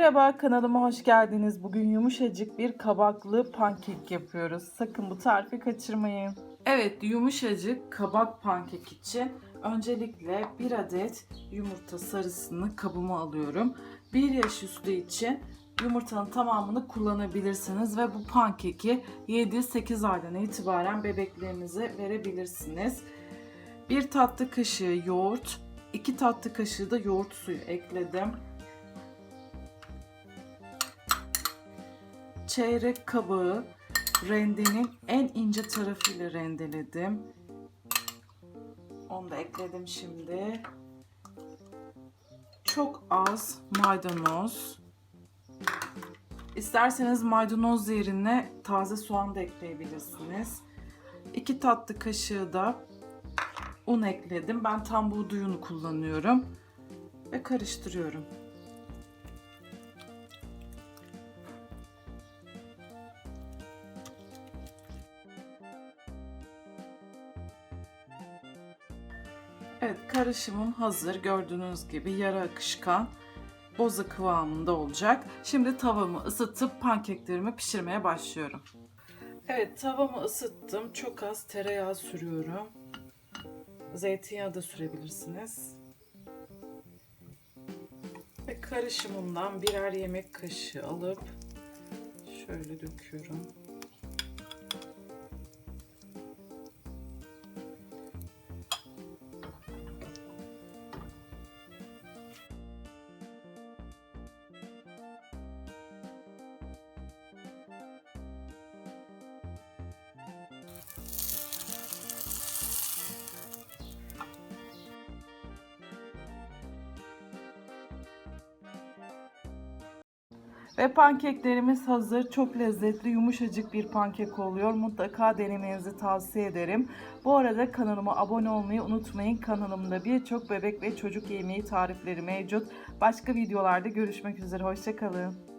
Merhaba kanalıma hoş geldiniz. Bugün yumuşacık bir kabaklı pankek yapıyoruz. Sakın bu tarifi kaçırmayın. Evet yumuşacık kabak pankek için öncelikle bir adet yumurta sarısını kabıma alıyorum. Bir yaş üstü için yumurtanın tamamını kullanabilirsiniz ve bu pankeki 7-8 aydan itibaren bebeklerinize verebilirsiniz. Bir tatlı kaşığı yoğurt, 2 tatlı kaşığı da yoğurt suyu ekledim. Çeyrek kabağı rendenin en ince tarafıyla rendeledim. Onu da ekledim şimdi. Çok az maydanoz. İsterseniz maydanoz yerine taze soğan da ekleyebilirsiniz. 2 tatlı kaşığı da un ekledim. Ben tam buğday unu kullanıyorum. Ve karıştırıyorum. Evet karışımım hazır. Gördüğünüz gibi yarı akışkan boza kıvamında olacak. Şimdi tavamı ısıtıp pankeklerimi pişirmeye başlıyorum. Evet tavamı ısıttım. Çok az tereyağı sürüyorum. Zeytinyağı da sürebilirsiniz. Ve karışımından birer yemek kaşığı alıp şöyle döküyorum. Ve pankeklerimiz hazır. Çok lezzetli, yumuşacık bir pankek oluyor. Mutlaka denemenizi tavsiye ederim. Bu arada kanalıma abone olmayı unutmayın. Kanalımda birçok bebek ve çocuk yemeği tarifleri mevcut. Başka videolarda görüşmek üzere. Hoşçakalın.